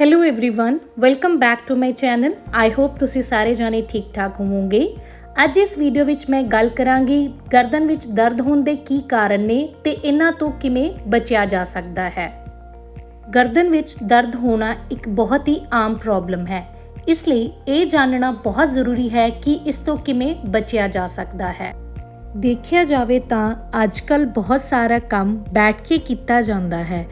hello everyone welcome back to my channel I hope ਤੁਸੀਂ ਸਾਰੇ ਜਾਣੇ ਠੀਕ ਠਾਕ ਹੋਵੋਗੇ ਅੱਜ ਇਸ ਵੀਡੀਓ ਵਿੱਚ ਮੈਂ ਗੱਲ ਕਰਾਂਗੀ ਗਰਦਨ ਵਿੱਚ ਦਰਦ ਹੋਣ ਦੇ ਕੀ ਕਾਰਨ ਨੇ ਤੇ ਇਹਨਾਂ ਤੋਂ ਕਿਵੇਂ ਬਚਿਆ ਜਾ ਸਕਦਾ ਹੈ ਗਰਦਨ ਵਿੱਚ ਦਰਦ ਹੋਣਾ ਇੱਕ ਬਹੁਤ ਹੀ ਆਮ ਪ੍ਰੋਬਲਮ ਹੈ ਇਸ ਲਈ ਇਹ ਜਾਣਨਾ ਬਹੁਤ ਜ਼ਰੂਰੀ ਹੈ ਕਿ ਇਸ ਤੋਂ ਕਿਵੇਂ ਬਚਿਆ ਜਾ ਸਕਦਾ ਹੈ ਦੇਖਿਆ ਜਾਵੇ ਤਾਂ ਅੱਜਕੱਲ ਬਹੁਤ ਸਾਰਾ ਕੰਮ ਬੈਠ ਕੇ ਕੀਤਾ ਜਾਂਦਾ ਹੈ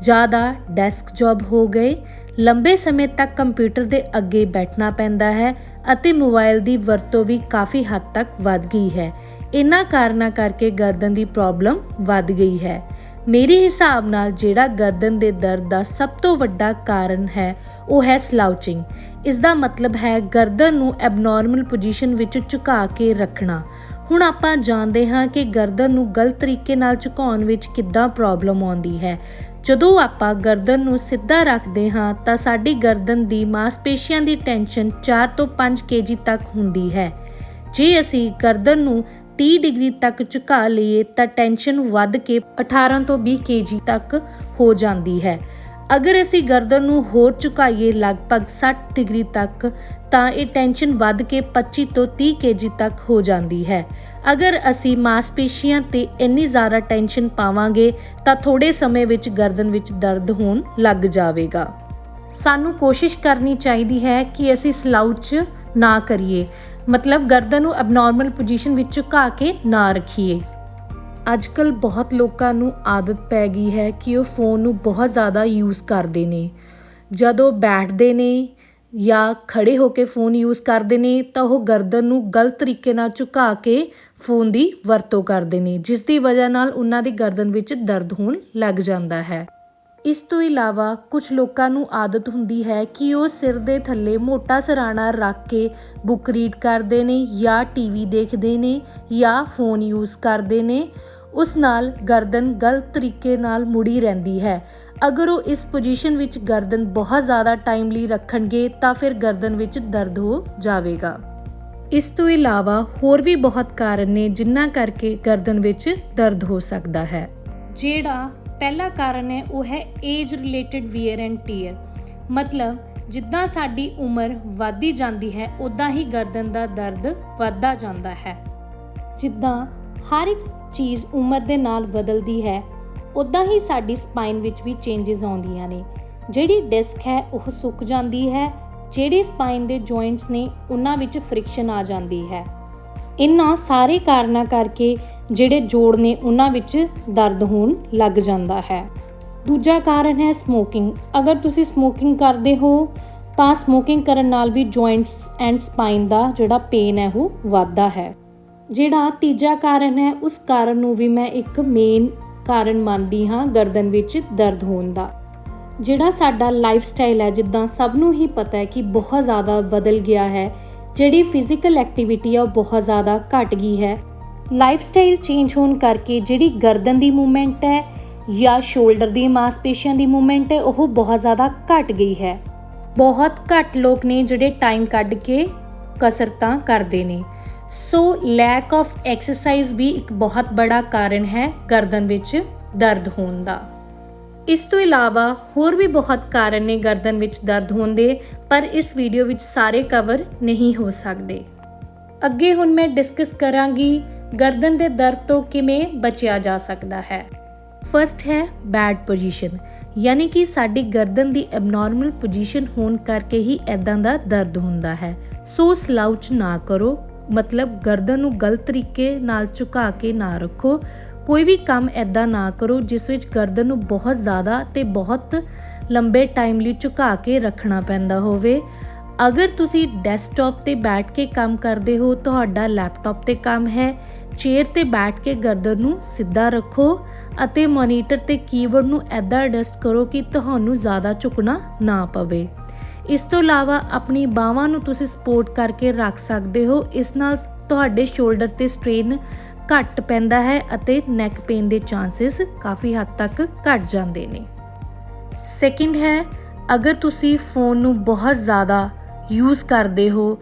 ਜ਼ਿਆਦਾ ਡੈਸਕ ਜੌਬ ਹੋ ਗਏ ਲੰਬੇ ਸਮੇਂ ਤੱਕ ਕੰਪਿਊਟਰ ਦੇ ਅੱਗੇ ਬੈਠਣਾ ਪੈਂਦਾ ਹੈ ਅਤੇ ਮੋਬਾਈਲ ਦੀ ਵਰਤੋਂ ਵੀ ਕਾਫੀ ਹੱਦ ਤੱਕ ਵੱਧ ਗਈ ਹੈ। ਇਹਨਾਂ ਕਾਰਨਾਂ ਕਰਕੇ ਗਰਦਨ ਦੀ ਪ੍ਰੋਬਲਮ ਵੱਧ ਗਈ ਹੈ। ਮੇਰੇ ਹਿਸਾਬ ਨਾਲ ਜਿਹੜਾ ਗਰਦਨ ਦੇ ਦਰਦ ਦਾ ਸਭ ਤੋਂ ਵੱਡਾ ਕਾਰਨ ਹੈ, ਉਹ ਹੈ ਸਲਾਊਚਿੰਗ ਇਸ ਦਾ ਮਤਲਬ ਹੈ ਗਰਦਨ ਨੂੰ ਐਬਨੋਰਮਲ ਪੋਜੀਸ਼ਨ ਵਿੱਚ ਝੁਕਾ ਕੇ ਰੱਖਣਾ। ਹੁਣ ਆਪਾਂ ਜਾਣਦੇ ਹਾਂ ਕਿ ਗਰਦਨ ਨੂੰ ਗਲਤ ਤਰੀਕੇ ਨਾਲ ਝੁਕਾਉਣ ਵਿੱਚ ਕਿੱਦਾਂ ਪ੍ਰੋਬਲਮ ਆਉਂਦੀ ਹੈ। ਜਦੋਂ ਆਪਾਂ ਗਰਦਨ ਨੂੰ ਸਿੱਧਾ ਰੱਖਦੇ ਹਾਂ, ਤਾਂ ਸਾਡੀ ਗਰਦਨ ਦੀ ਮਾਸਪੇਸ਼ੀਆਂ ਦੀ ਟੈਨਸ਼ਨ 4 ਤੋਂ 5 ਕੇਜੀ ਤੱਕ ਹੁੰਦੀ ਹੈ। ਜੇ ਅਸੀਂ ਗਰਦਨ ਨੂੰ 30 ਡਿਗਰੀ ਤੱਕ ਝੁਕਾ ਲਈਏ, ਤਾਂ ਟੈਨਸ਼ਨ ਵੱਧ ਕੇ 18 ਤੋਂ 20 ਕੇਜੀ ਤੱਕ ਹੋ ਜਾਂਦੀ ਹੈ। ਅਗਰ ਅਸੀਂ ਗਰਦਨ ਨੂੰ ਹੋਰ ਝੁਕਾਈਏ ਲਗਭਗ 60 ਡਿਗਰੀ ਤੱਕ, ਤਾਂ ਇਹ ਟੈਨਸ਼ਨ ਵੱਧ ਕੇ 25 ਤੋਂ 30 ਕੇਜੀ ਤੱਕ ਹੋ ਜਾਂਦੀ ਹੈ। ਅਗਰ ਅਸੀਂ ਮਾਸਪੇਸ਼ੀਆਂ ਤੇ ਇੰਨੀ ਜ਼ਿਆਦਾ ਟੈਨਸ਼ਨ ਪਾਵਾਂਗੇ, ਤਾਂ ਥੋੜੇ ਸਮੇਂ ਵਿੱਚ ਗਰਦਨ ਵਿੱਚ ਦਰਦ ਹੋਣ ਲੱਗ ਜਾਵੇਗਾ। ਸਾਨੂੰ ਕੋਸ਼ਿਸ਼ ਕਰਨੀ ਚਾਹੀਦੀ ਹੈ ਕਿ ਅਸੀਂ ਸਲਾਊਚ ਨਾ ਕਰੀਏ। ਮਤਲਬ ਗਰਦਨ ਨੂੰ ਅਬਨੋਰਮਲ ਪੋਜੀਸ਼ਨ ਵਿੱਚ ਝੁਕਾ ਕੇ ਨਾ ਰੱਖੀਏ। ਅੱਜਕੱਲ ਬਹੁਤ ਲੋਕਾਂ ਨੂੰ ਆਦਤ ਪੈ ਗਈ ਹੈ ਕਿ ਉਹ ਫੋਨ ਨੂੰ ਬਹੁਤ ਜ਼ਿਆਦਾ ਯੂਜ਼ ਕਰਦੇ ਨੇ। ਜਦੋਂ ਬੈਠਦੇ ਨੇ ਜਾਂ ਖੜੇ ਹੋ ਕੇ ਫੋਨ ਯੂਜ਼ ਕਰਦੇ ਨੇ, ਤਾਂ ਉਹ ਗਰਦਨ ਨੂੰ ਗਲਤ ਤਰੀਕੇ ਨਾਲ ਝੁਕਾ ਕੇ ਫੋਨ ਦੀ ਵਰਤੋਂ ਕਰਦੇ ਨੇ, ਜਿਸ ਦੀ ਵਜ੍ਹਾ ਨਾਲ ਉਹਨਾਂ ਦੀ ਗਰਦਨ ਵਿੱਚ ਦਰਦ ਹੋਣ ਲੱਗ ਜਾਂਦਾ ਹੈ। ਇਸ ਤੋਂ ਇਲਾਵਾ ਕੁਝ ਲੋਕਾਂ ਨੂੰ ਆਦਤ ਹੁੰਦੀ ਹੈ ਕਿ ਉਹ ਸਿਰ ਦੇ ਥੱਲੇ ਮੋਟਾ ਸਰਾਣਾ ਰੱਖ ਕੇ ਬੁੱਕ ਰੀਡ ਕਰਦੇ ਨੇ ਜਾਂ ਟੀਵੀ ਦੇਖਦੇ ਨੇ ਜਾਂ ਫੋਨ ਯੂਜ਼ ਕਰਦੇ ਨੇ। ਉਸ ਨਾਲ ਗਰਦਨ ਗਲਤ ਤਰੀਕੇ ਨਾਲ ਮੁੜੀ ਰਹਿੰਦੀ ਹੈ। ਅਗਰ ਉਹ ਇਸ ਪੋਜੀਸ਼ਨ ਵਿੱਚ ਗਰਦਨ ਬਹੁਤ ਜ਼ਿਆਦਾ ਟਾਈਮ ਲਈ ਰੱਖਣਗੇ, ਤਾਂ ਫਿਰ ਗਰਦਨ ਵਿੱਚ ਦਰਦ ਹੋ ਜਾਵੇਗਾ। ਇਸ ਤੋਂ ਇਲਾਵਾ ਹੋਰ ਵੀ ਬਹੁਤ ਕਾਰਨ ਨੇ ਜਿਨ੍ਹਾਂ ਕਰਕੇ ਗਰਦਨ ਵਿੱਚ ਦਰਦ ਹੋ ਸਕਦਾ ਹੈ। ਜਿਹੜਾ ਪਹਿਲਾ ਕਾਰਨ ਹੈ, ਉਹ ਹੈ age related wear and tear ਮਤਲਬ ਜਿੱਦਾਂ ਸਾਡੀ ਉਮਰ ਵਧਦੀ ਜਾਂਦੀ ਹੈ ਉਦਾਂ ਹੀ ਗਰਦਨ ਦਾ ਦਰਦ ਵੱਧਦਾ ਜਾਂਦਾ ਹੈ। ਜਿੱਦਾਂ ਹਰ ਇੱਕ ਚੀਜ਼ ਉਮਰ ਦੇ ਨਾਲ ਬਦਲਦੀ ਹੈ ਉਦਾਂ ਹੀ ਸਾਡੀ ਸਪਾਈਨ ਵਿੱਚ ਵੀ ਚੇਂਜਸ ਆਉਂਦੀਆਂ ਨੇ। ਜਿਹੜੀ ਡਿਸਕ ਹੈ, ਉਹ ਸੁੱਕ ਜਾਂਦੀ ਹੈ, ਜਿਹੜੇ ਸਪਾਈਨ ਦੇ ਜੁਆਇੰਟਸ ਨੇ, ਉਹਨਾਂ ਵਿੱਚ ਫ੍ਰਿਕਸ਼ਨ ਆ ਜਾਂਦੀ ਹੈ। ਇਨ੍ਹਾਂ ਸਾਰੇ ਕਾਰਨਾਂ ਕਰਕੇ ਜਿਹੜੇ ਜੋੜ ਨੇ, ਉਹਨਾਂ ਵਿੱਚ ਦਰਦ ਹੋਣ ਲੱਗ ਜਾਂਦਾ ਹੈ। ਦੂਜਾ ਕਾਰਨ ਹੈ ਸਮੋਕਿੰਗ ਅਗਰ ਤੁਸੀਂ ਸਮੋਕਿੰਗ ਕਰਦੇ ਹੋ, ਤਾਂ ਸਮੋਕਿੰਗ ਕਰਨ ਨਾਲ ਵੀ ਜੁਆਇੰਟਸ ਐਂਡ ਸਪਾਈਨ ਦਾ ਜਿਹੜਾ ਪੇਨ ਹੈ, ਉਹ ਵੱਧਦਾ ਹੈ। ਜਿਹੜਾ ਤੀਜਾ ਕਾਰਨ ਹੈ, ਉਸ ਕਾਰਨ ਨੂੰ ਵੀ ਮੈਂ ਇੱਕ ਮੇਨ ਕਾਰਨ ਮੰਨਦੀ ਹਾਂ, ਗਰਦਨ ਵਿੱਚ ਦਰਦ ਹੋਣ ਦਾ। ਜਿਹੜਾ ਸਾਡਾ ਲਾਈਫ ਸਟਾਈਲ ਹੈ, ਜਿੱਦਾਂ ਸਭ ਨੂੰ ਹੀ ਪਤਾ ਹੈ ਕਿ ਬਹੁਤ ਜ਼ਿਆਦਾ ਬਦਲ ਗਿਆ ਹੈ, ਜਿਹੜੀ ਫਿਜ਼ੀਕਲ ਐਕਟੀਵਿਟੀ ਆ, ਉਹ ਬਹੁਤ ਜ਼ਿਆਦਾ ਘਟ ਗਈ ਹੈ। ਲਾਈਫ ਸਟਾਈਲ ਚੇਂਜ ਹੋਣ ਕਰਕੇ ਜਿਹੜੀ ਗਰਦਨ ਦੀ ਮੂਵਮੈਂਟ ਹੈ ਜਾਂ ਸ਼ੋਲਡਰ ਦੀ ਮਾਸਪੇਸ਼ੀਆਂ ਦੀ ਮੂਵਮੈਂਟ ਹੈ, ਉਹ ਬਹੁਤ ਜ਼ਿਆਦਾ ਘਟ ਗਈ ਹੈ। ਬਹੁਤ ਘੱਟ ਲੋਕ ਨੇ ਜਿਹੜੇ ਟਾਈਮ ਕੱਢ ਕੇ ਕਸਰਤਾਂ ਕਰਦੇ ਨੇ। ਸੋ ਲੈਕ ਆਫ ਐਕਸਰਸਾਈਜ਼ ਵੀ ਇੱਕ ਬਹੁਤ ਬੜਾ ਕਾਰਨ ਹੈ ਗਰਦਨ ਵਿੱਚ ਦਰਦ ਹੋਣ ਦਾ। ਇਸ ਤੋਂ ਇਲਾਵਾ ਹੋਰ ਵੀ ਬਹੁਤ ਕਾਰਨ ਨੇ ਗਰਦਨ ਵਿੱਚ ਦਰਦ ਹੋਣ ਦੇ, ਪਰ ਇਸ ਵੀਡੀਓ ਵਿੱਚ ਸਾਰੇ ਕਵਰ ਨਹੀਂ ਹੋ ਸਕਦੇ। ਅੱਗੇ ਹੁਣ ਮੈਂ ਡਿਸਕਸ ਕਰਾਂਗੀ ਗਰਦਨ ਦੇ ਦਰਦ ਤੋਂ ਕਿਵੇਂ ਬਚਿਆ ਜਾ ਸਕਦਾ ਹੈ। ਫਰਸਟ ਹੈ ਬੈਡ ਪੋਜੀਸ਼ਨ ਯਾਨੀ ਕਿ ਸਾਡੀ ਗਰਦਨ ਦੀ ਐਬਨੋਰਮਲ ਪੋਜੀਸ਼ਨ ਹੋਣ ਕਰਕੇ ਹੀ ਐਦਾਂ ਦਾ ਦਰਦ ਹੁੰਦਾ ਹੈ। ਸੋ ਸਲਾਊਚ ਨਾ ਕਰੋ। ਮਤਲਬ ਗਰਦਨ ਨੂੰ ਗਲਤ ਤਰੀਕੇ ਨਾਲ ਝੁਕਾ ਕੇ ਨਾ ਰੱਖੋ। ਕੋਈ ਵੀ ਕੰਮ ਐਦਾਂ ਨਾ ਕਰੋ ਜਿਸ ਵਿੱਚ ਗਰਦਨ ਨੂੰ ਬਹੁਤ ਜ਼ਿਆਦਾ ਤੇ ਬਹੁਤ ਲੰਬੇ ਟਾਈਮ ਲਈ ਝੁਕਾ ਕੇ ਰੱਖਣਾ ਪੈਂਦਾ ਹੋਵੇ। ਅਗਰ ਤੁਸੀਂ ਡੈਸਕਟਾਪ ਤੇ ਬੈਠ ਕੇ ਕੰਮ ਕਰਦੇ ਹੋ, ਤੁਹਾਡਾ ਲੈਪਟਾਪ ਤੇ ਕੰਮ ਹੈ। ਚੇਅਰ ਤੇ ਬੈਠ ਕੇ ਗਰਦਨ ਨੂੰ ਸਿੱਧਾ ਰੱਖੋ ਅਤੇ ਮੋਨੀਟਰ ਤੇ ਕੀਬੋਰਡ ਨੂੰ ਐਦਾਂ ਐਡਜਸਟ ਕਰੋ ਕਿ ਤੁਹਾਨੂੰ ਜ਼ਿਆਦਾ ਝੁਕਣਾ ਨਾ ਪਵੇ। ਇਸ ਤੋਂ ਇਲਾਵਾ ਆਪਣੀ ਬਾਹਾਂ ਨੂੰ ਤੁਸੀਂ ਸਪੋਰਟ ਕਰਕੇ ਰੱਖ ਸਕਦੇ ਹੋ। ਇਸ ਨਾਲ ਤੁਹਾਡੇ ਸ਼ੋਲਡਰ ਤੇ ਸਟ੍ਰੇਨ ਘੱਟ ਪੈਂਦਾ ਹੈ ਅਤੇ ਨੈਕ ਪੇਨ ਦੇ ਚਾਂਸਸ ਕਾਫੀ ਹੱਦ ਤੱਕ ਘਟ ਜਾਂਦੇ ਨੇ। ਸੈਕਿੰਡ ਹੈ, ਅਗਰ ਤੁਸੀਂ ਫੋਨ ਨੂੰ ਬਹੁਤ ਜ਼ਿਆਦਾ ਯੂਜ਼ ਕਰਦੇ ਹੋ,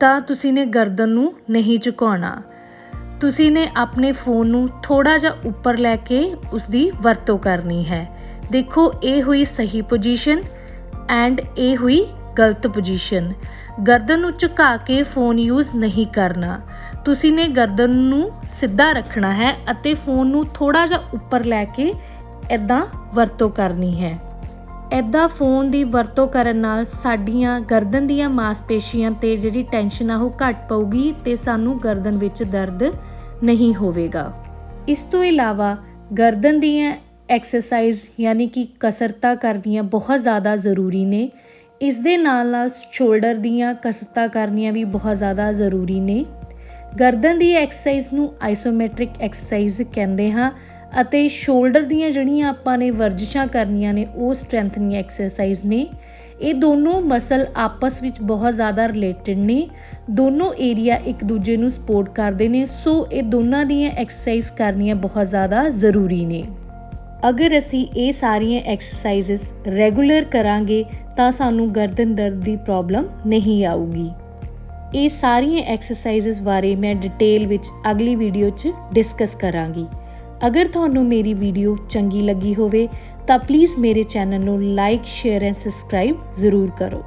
ਤਾਂ ਤੁਸੀਂ ਨੇ ਗਰਦਨ ਨੂੰ ਨਹੀਂ ਝੁਕਾਉਣਾ। ਤੁਸੀਂ ਨੇ ਆਪਣੇ ਫੋਨ ਨੂੰ ਥੋੜਾ ਜਿਹਾ ਉੱਪਰ ਲੈ ਕੇ ਉਸ ਦੀ ਵਰਤੋਂ ਕਰਨੀ ਹੈ। ਦੇਖੋ, ਇਹ ਹੋਈ ਸਹੀ ਪੋਜੀਸ਼ਨ ਐਂਡ ਇਹ ਹੋਈ ਗਲਤ ਪੋਜੀਸ਼ਨ। ਗਰਦਨ ਨੂੰ ਝੁਕਾ ਕੇ ਫੋਨ ਯੂਜ਼ ਨਹੀਂ ਕਰਨਾ। ਤੁਸੀਂ ਨੇ ਗਰਦਨ ਨੂੰ ਸਿੱਧਾ ਰੱਖਣਾ ਹੈ ਅਤੇ ਫੋਨ ਨੂੰ ਥੋੜਾ ਜਿਹਾ ਉੱਪਰ ਲੈ ਕੇ ਇਦਾਂ ਵਰਤੋਂ ਕਰਨੀ ਹੈ। ਇਦਾਂ ਫੋਨ ਦੀ ਵਰਤੋਂ ਕਰਨ ਨਾਲ ਸਾਡੀਆਂ ਗਰਦਨ ਦੀਆਂ ਮਾਸਪੇਸ਼ੀਆਂ ਤੇ ਜਿਹੜੀ ਟੈਨਸ਼ਨ ਆ ਉਹ ਘਟ ਪਊਗੀ ਤੇ ਸਾਨੂੰ ਗਰਦਨ ਵਿੱਚ ਦਰਦ ਨਹੀਂ ਹੋਵੇਗਾ। ਇਸ ਤੋਂ ਇਲਾਵਾ ਗਰਦਨ ਦੀਆਂ ਐਕਸਰਸਾਈਜ਼ ਯਾਨੀ ਕਿ ਕਸਰਤਾਂ ਕਰਨੀਆਂ ਬਹੁਤ ਜ਼ਿਆਦਾ ਜ਼ਰੂਰੀ ਨੇ। ਇਸ ਦੇ ਨਾਲ ਨਾਲ ਸ਼ੋਲਡਰ ਦੀਆਂ ਕਸਰਤਾਂ ਕਰਨੀਆਂ ਵੀ ਬਹੁਤ ਜ਼ਿਆਦਾ ਜ਼ਰੂਰੀ ਨੇ। ਗਰਦਨ ਦੀ ਐਕਸਰਸਾਈਜ਼ ਨੂੰ ਆਈਸੋਮੈਟ੍ਰਿਕ ਐਕਸਰਸਾਈਜ਼ ਕਹਿੰਦੇ ਹਾਂ ਅਤੇ ਸ਼ੋਲਡਰ ਦੀਆਂ ਜਿਹੜੀਆਂ ਆਪਾਂ ਨੇ ਵਰਜਿਸ਼ਾਂ ਕਰਨੀਆਂ ਨੇ ਉਹ ਸਟਰੈਂਥਨਿੰਗ ਐਕਸਰਸਾਈਜ਼ ਨੇ। ਇਹ ਦੋਨੋਂ ਮਸਲ ਆਪਸ ਵਿੱਚ ਬਹੁਤ ਜ਼ਿਆਦਾ ਰਿਲੇਟਡ ਨੇ। ਦੋਨੋਂ ਏਰੀਆ ਇੱਕ ਦੂਜੇ ਨੂੰ ਸਪੋਰਟ ਕਰਦੇ ਨੇ। ਸੋ ਇਹ ਦੋਨਾਂ ਦੀਆਂ ਐਕਸਰਸਾਈਜ਼ ਕਰਨੀਆਂ ਬਹੁਤ ਜ਼ਿਆਦਾ ਜ਼ਰੂਰੀ ਨੇ। ਅਗਰ ਅਸੀਂ ਇਹ ਸਾਰੀਆਂ ਐਕਸਰਸਾਈਜ਼ਸ ਰੈਗੂਲਰ ਕਰਾਂਗੇ, ਤਾਂ ਸਾਨੂੰ ਗਰਦਨ ਦਰਦ ਦੀ ਪ੍ਰੋਬਲਮ ਨਹੀਂ ਆਊਗੀ। ਇਹ ਸਾਰੀਆਂ ਐਕਸਰਸਾਈਜ਼ਸ ਬਾਰੇ ਮੈਂ ਡਿਟੇਲ ਵਿੱਚ ਅਗਲੀ ਵੀਡੀਓ 'ਚ ਡਿਸਕਸ ਕਰਾਂਗੀ। ਅਗਰ ਤੁਹਾਨੂੰ ਮੇਰੀ ਵੀਡੀਓ ਚੰਗੀ ਲੱਗੀ ਹੋਵੇ, ਤਾਂ ਪਲੀਜ਼ ਮੇਰੇ ਚੈਨਲ ਨੂੰ ਲਾਈਕ ਸ਼ੇਅਰ ਐਂਡ ਸਬਸਕ੍ਰਾਈਬ ਜ਼ਰੂਰ ਕਰੋ।